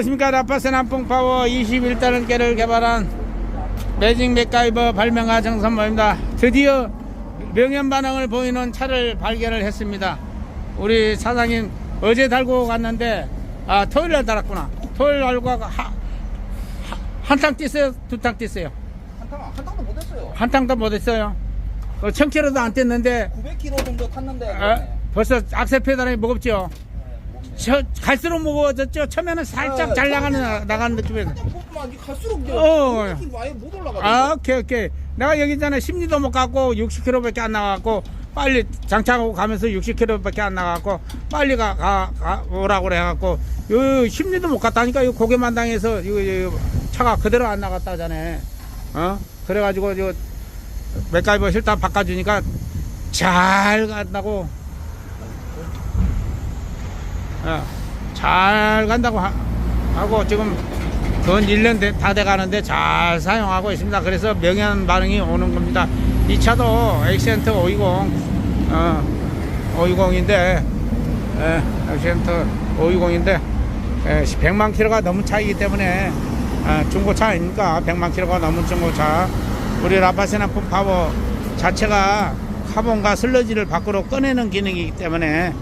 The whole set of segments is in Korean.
안녕하십니까. 라파스 남풍파워 21단을 깨를 개발한 매직 맥가이버 발명가 정선모입니다. 드디어 명현 반응을 보이는 차를 발견을 했습니다. 우리 사장님 어제 달고 갔는데 아 토요일날 달았구나. 토요일 달고 한탕 뛰었어요? 두탕 뛰었어요? 한탕 한 탕도 못 했어요. 한 탕도 못 했어요? 어, 1000km도 안 뛰었는데 900km 정도 탔는데. 아, 벌써 악셀 페달이 무겁죠 저, 갈수록 무거워졌죠 처음에는 살짝 네, 잘 나가는 처음에는 나가는 느낌이 살짝 뽑으면 갈수록 이제 어. 느낌이 아예 못 올라가. 아, 오케이, 오케이. 내가 여기 전에 10리도 못 갔고 60km밖에 안 나갔고 빨리 장착하고 가면서 60km밖에 안 나갔고 빨리 가, 가, 가 오라고 그래갖고 요 10리도 못 갔다니까 요 고개만 당해서 이거, 이거 차가 그대로 안 나갔다잖아. 어? 그래가지고 요 맥가이버 실다 바꿔주니까 잘 간다고. 어, 잘 간다고 하, 하고 지금 건 1년 돼- 다 돼가는데 잘 사용하고 있습니다. 그래서 명현 반응이 오는 겁니다. 이 차도 엑센트 520, 어, 520인데, 예, 엑센트 520인데, 예, 100만 킬로가 넘은 차이기 때문에, 아, 중고차 아닙니까? 100만 킬로가 넘은 중고차. 우리 라파시나 파워 자체가 카본과 슬러지를 밖으로 꺼내는 기능이기 때문에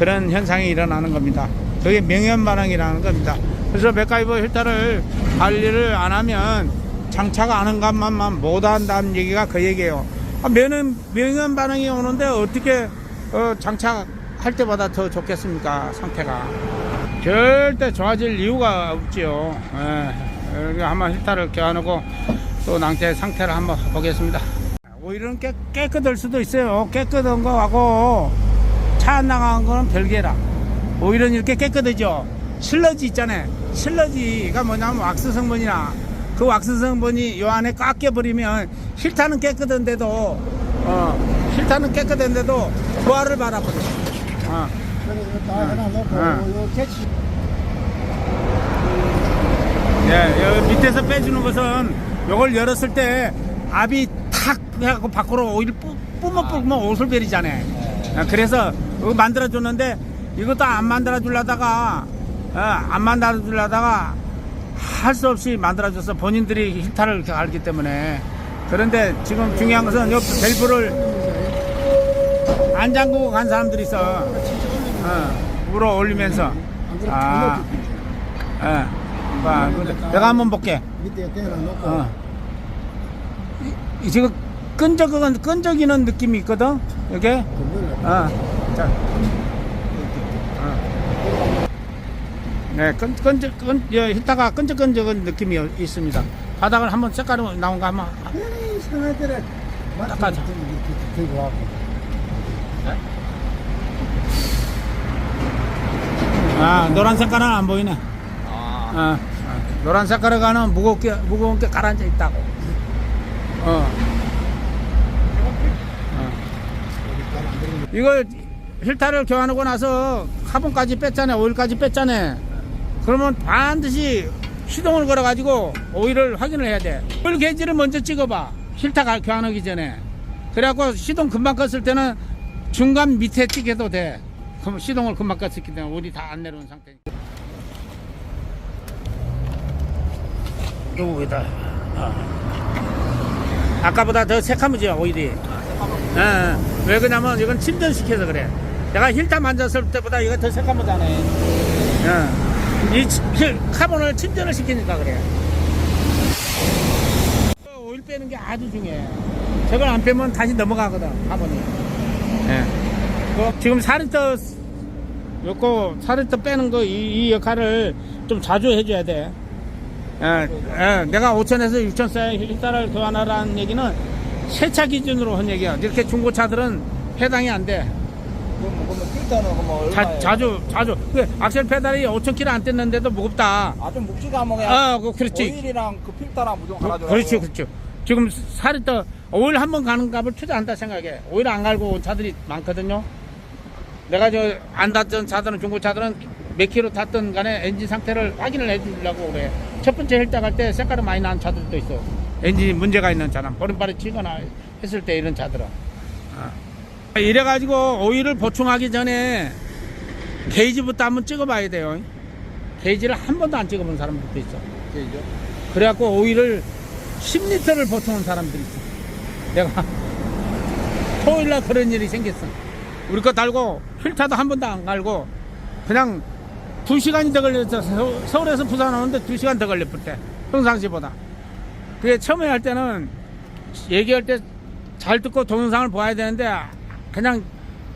그런 현상이 일어나는 겁니다. 그게 명현 반응이라는 겁니다. 그래서 맥가이버 힐터를 관리를 안 하면 장차가 아는 것만만 못 한다는 얘기가 그 얘기예요. 아, 명현, 명현 반응이 오는데 어떻게 어, 장착 할 때보다 더 좋겠습니까? 상태가. 절대 좋아질 이유가 없지요. 예, 여기 한번 힐터를 껴안고 또 낭태 상태를 한번 보겠습니다. 깨, 깨끗할 수도 있어요. 깨끗한 거하고 차 안 나간 거는 별개라. 오일은 이렇게 깨끗하죠. 슬러지 있잖아요. 슬러지가 뭐냐면 왁스 성분이나 그 왁스 성분이 요 안에 꽉 껴버리면 힐타는 깨끗한데도 어 힐타는 깨끗한데도 부하를 받아버려. 어. 캐치 예, 여기 밑에서 빼주는 것은 요걸 열었을 때 압이 탁 해갖고 밖으로 오일 뿜- 뿜어 뿜어 옷을 베리잖아요. 아, 그래서 이거 만들어 줬는데 이것도 안 만들어 주려다가 어, 안 만들어 주려다가 할 수 없이 만들어 줘서 본인들이 힐타를 이렇게 알기 때문에 그런데 지금 중요한 것은 요 밸브를 안 잠그고 간 사람들이 있어. 어, 물어 올리면서. 아, 근데 내가 한번 볼게. 밑에 어. 지금 끈적은 끈적이는 느낌이 있거든. 이게. 어. 자. 어. 네, 끈, 끈적, 끈, 여, 히타가 끈적끈적한 느낌이 있습니다. 바닥을 한번 색깔이 나온 거 한번. 에이 상하들을 닦아줘. 들고 와고 아, 노란 색깔은 안 보이네. 아, 어, 어. 노란 색깔에 가는 무겁게 무거운 게 가라앉아 있다고. 어. 어. 이거 힐타를 교환하고 나서 카본까지 뺐잖아요. 오일까지 뺐잖아요. 그러면 반드시 시동을 걸어가지고 오일을 확인을 해야 돼. 오일 게이지를 먼저 찍어봐. 힐타 가- 교환하기 전에. 그래갖고 시동 금방 껐을 때는 중간 밑에 찍어도 돼. 그럼 시동을 금방 껐기 때문에 오일이 다 안 내려온 상태니까. 여기다. 어. 아까보다 더 새카무죠 오일이. 예, 왜 그러냐면 이건 침전시켜서 그래. 내가 힐타 만졌을 때보다 이거 더 새까무잖아. 예. 이 카본을 침전을 시키니까 그래. 오일 빼는 게 아주 중요해. 저걸 안 빼면 다시 넘어가거든, 카본이. 예. 그 지금 4리터, 요거 4리터 빼는 거, 이, 이 역할을 좀 자주 해줘야 돼. 예, 예, 내가 5천에서 6천 세 힐타를 교환하라는 얘기는 세차 기준으로 한 얘기야. 이렇게 중고차들은 해당이 안 돼. 그럼 그러면 필터는 그뭐 얼마에? 자, 자주, 자주. 그 악셀 페달이 5천 킬로 안 뗐는데도 무겁다. 아좀 묵직한 뭐 그냥. 아, 그, 그렇지. 오일이랑 그 필터랑 무조건 갈아줘. 그렇지, 그렇지. 지금 살이 떠, 오일 한 번 가는 값을 투자한다 생각해. 오일 안 갈고 온 차들이 많거든요. 내가 저 안 탔던 차들은, 중고차들은 몇 킬로 탔던 간에 엔진 상태를 확인을 해주려고 그래. 첫 번째 헬자 갈때 색깔이 많이 나는 차들도 있어. 엔진이 문제가 있는 차는. 버림발이 치거나 했을 때 이런 차들은. 아. 이래가지고 오일을 보충하기 전에 게이지부터 한번 찍어봐야 돼요. 게이지를 한 번도 안 찍어본 사람들도 있어. 게이죠? 그래갖고 오일을 10리터를 보통은 사람들이 있어. 내가 토요일날 그런 일이 생겼어. 우리 거 달고 필터도 한 번도 안 갈고 그냥 두 시간이 더 걸렸어. 서- 서울에서 부산 오는데 두 시간 더 걸렸을 때 평상시보다. 그게 처음에 할 때는 얘기할 때 잘 듣고 동영상을 봐야 되는데 그냥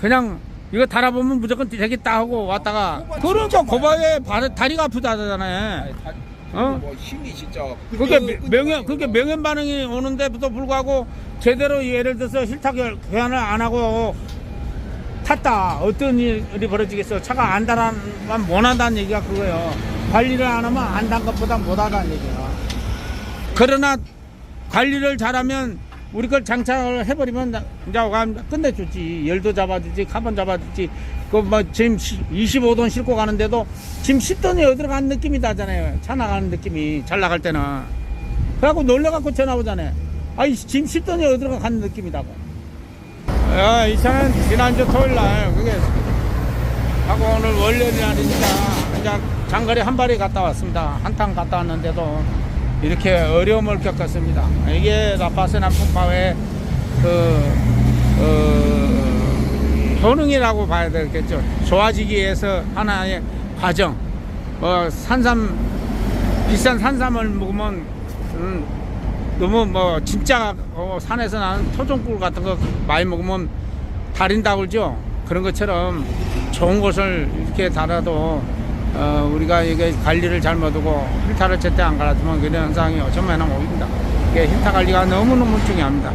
그냥 이거 달아보면 무조건 되겠다 하고 왔다가 그러니까 고바에 발- 다리가 다, 어? 뭐 힘이 진짜. 그게 끄- 끄- 명예 그게 명예 반응이 오는데도 불구하고 제대로 예를 들어서 실타 교- 교환을 안 하고 탔다. 어떤 일이 벌어지겠어. 차가 안 달아만 못한다는 얘기가 그거예요. 관리를 안 하면 안 단 것보다 못하다는 얘기야 그러나 관리를 잘하면 우리 걸 장착을 해버리면 나- 이제 와- 끝내주지. 열도 잡아주지 카본 잡아주지. 그뭐 지금 25돈 싣고 가는데도 지금 10돈이 어디로 가는 느낌이 나잖아요. 차 나가는 느낌이 잘 나갈 때는. 그래갖고 놀래갖고 전화 오잖아요. 아이 지금 10돈이 어디로 가는 느낌이라고. 야, 이 차는 지난주 토요일 날 그게 하고 오늘 월요일 날이니까 이제 장거리 한 발이 갔다 왔습니다. 한탕 갔다 왔는데도 이렇게 어려움을 겪었습니다. 이게 라파스나 폭파의 그 어, 효능이라고 봐야 되겠죠. 좋아지기 위해서 하나의 과정. 뭐 산삼 비싼 산삼을 먹으면 음, 너무 뭐 진짜 어, 산에서 나는 토종꿀 같은 거 많이 먹으면 달인다고 그러죠. 그런 것처럼 좋은 것을 이렇게 달아도 어, 우리가 이게 관리를 잘 못하고 힐타를 제때 안 갈아주면 그런 현상이 어쩌면 오입니다 이게 힐타 관리가 너무너무 중요합니다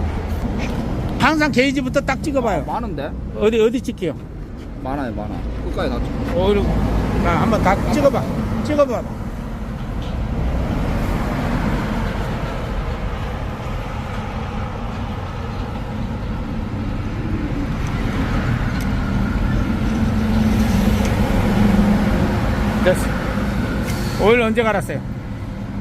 항상 게이지부터 딱 찍어봐요 많은데? 어디 어디 찍게요 많아요, 많아. 끝까지 다. 찍- 어, 한번 다 찍어봐 찍어봐 됐어 오일 언제 갈았어요?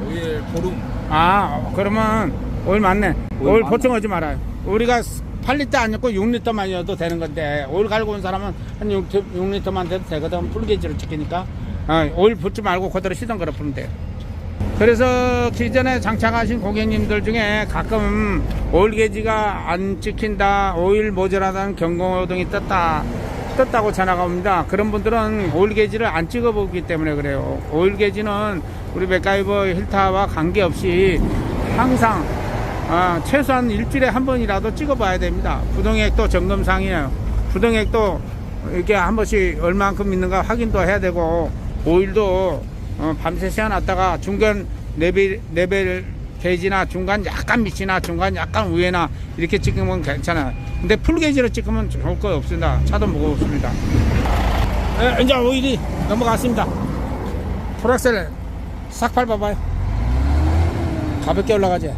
오일 보름. 아 그러면 오일 맞네 오일 맞네. 보충하지 말아요 우리가 8리터 안 넣고 6리터만이어도 되는 건데 오일 갈고 온 사람은 한 6, 6리터만 돼도 되거든 풀게이지로 찍히니까 어, 오일 붓지 말고 그대로 시동 걸어 풀면 돼요 그래서 기존에 장착하신 고객님들 중에 가끔 오일 게이지가 안 찍힌다 오일 모자라다는 경고등이 떴다 떴다고 전화가 옵니다 그런 분들은 오일 게이지를 안 찍어 보기 때문에 그래요 오일 게이지는 우리 맥가이버 힐타와 관계없이 항상 아, 최소한 일주일에 한 번이라도 찍어봐야 됩니다. 부동액도 점검상이에요. 부동액도 이렇게 한 번씩 얼만큼 있는가 확인도 해야 되고 오일도 어, 밤새 세워놨다가 중간 레벨 레벨 게이지나 중간 약간 밑이나 중간 약간 위에나 이렇게 찍으면 괜찮아요. 근데 풀 게이지로 찍으면 좋을 거 없습니다. 차도 무겁습니다. 에, 이제 오일이 넘어갔습니다. 풀악셀 싹 밟아봐요. 가볍게 올라가지.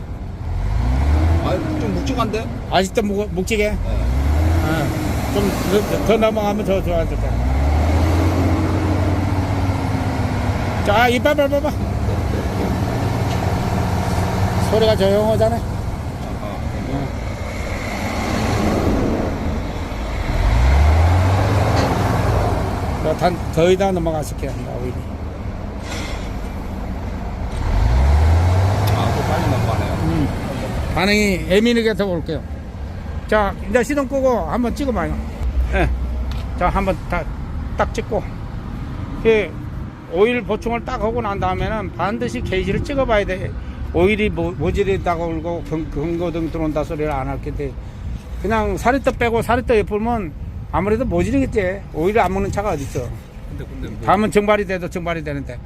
아, 좀 묵직한데? 아직도 묵, 묵직해? 네. 어, 좀 더, 더 넘어가면 더 좋아질 거야. 자, 이빨 밟아봐. 소리가 조용하잖아. 어. 더, 단, 더 이상 넘어갔을 거야, 오일이. 아, 또 빨리 넘어가네요. 음. 반응이 예민하게 더 볼게요. 자, 이제 시동 끄고 한번 찍어봐요. 예. 자, 한번 다, 딱 찍고. 그, 오일 보충을 딱 하고 난 다음에는 반드시 게이지를 찍어봐야 돼. 오일이 모, 모질이다고 울고 경- 경고등 들어온다 소리를 안 할 텐데. 그냥 사리떡 빼고 사리떡 예쁘면 아무래도 모질이겠지. 오일을 안 먹는 차가 어딨어. 근데, 근데. 뭐, 다음은 정발이 돼도 정발이 되는데.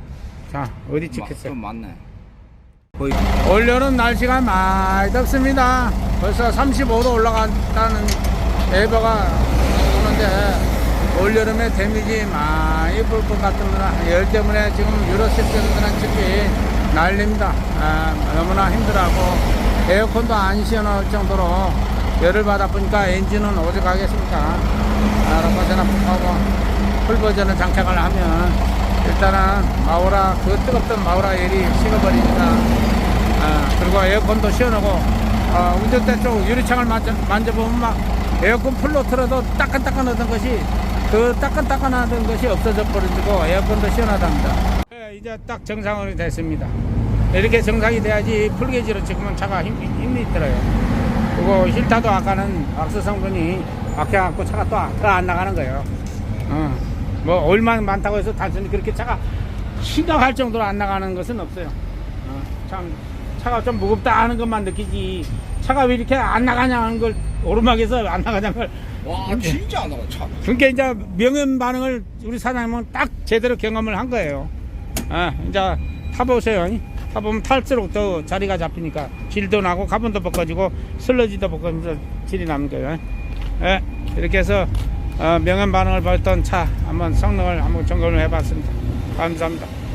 자, 어디 마- 찍겠어요? 좀 많네. 거의. 올여름 날씨가 많이 덥습니다. 벌써 35도 올라갔다는 예보가 오는데 올여름에 데미지 많이 볼 것 같습니다. 열 때문에 지금 유로 시스템들은 특히 난립니다. 아, 너무나 힘들어하고 에어컨도 안 시원할 정도로 열을 받아 보니까 엔진은 어디 가겠습니까? 아, 라파세나 하고 풀 버전을 장착을 하면 일단은 마우라 그 뜨겁던 마우라 열이 식어버리니까 아, 그리고 에어컨도 시원하고 어, 운전대 쪽 유리창을 만져, 만져보면 막 에어컨 풀로 틀어도 따끈따끈하던 것이 그 따끈따끈하던 것이 없어져 버리고 에어컨도 시원하답니다. 예, 이제 딱 정상으로 됐습니다. 이렇게 정상이 돼야지 풀게지로 찍으면 차가 힘, 힘이 들어요. 그리고 힐타도 아까는 악스 성분이 막혀갖고 차가 또더안 나가는 거예요. 어. 뭐 얼마 많다고 해서 단순히 그렇게 차가 심각할 정도로 안 나가는 것은 없어요. 어, 참 차가 좀 무겁다 하는 것만 느끼지 차가 왜 이렇게 안 나가냐 하는 걸 오르막에서 안 나가냐는 걸 와 근데- 진짜 안 나가 차. 그러니까 이제 명연 반응을 우리 사장님은 딱 제대로 경험을 한 거예요. 아, 이제 타보세요. 타보면 탈수록 더 자리가 잡히니까 질도 나고 가본도 벗겨지고 슬러지도 벗겨지면서 질이 남는 거예요. 예, 이렇게 해서 어, 명연 반응을 보였던 차 한번 성능을 한번 점검을 해봤습니다. 감사합니다.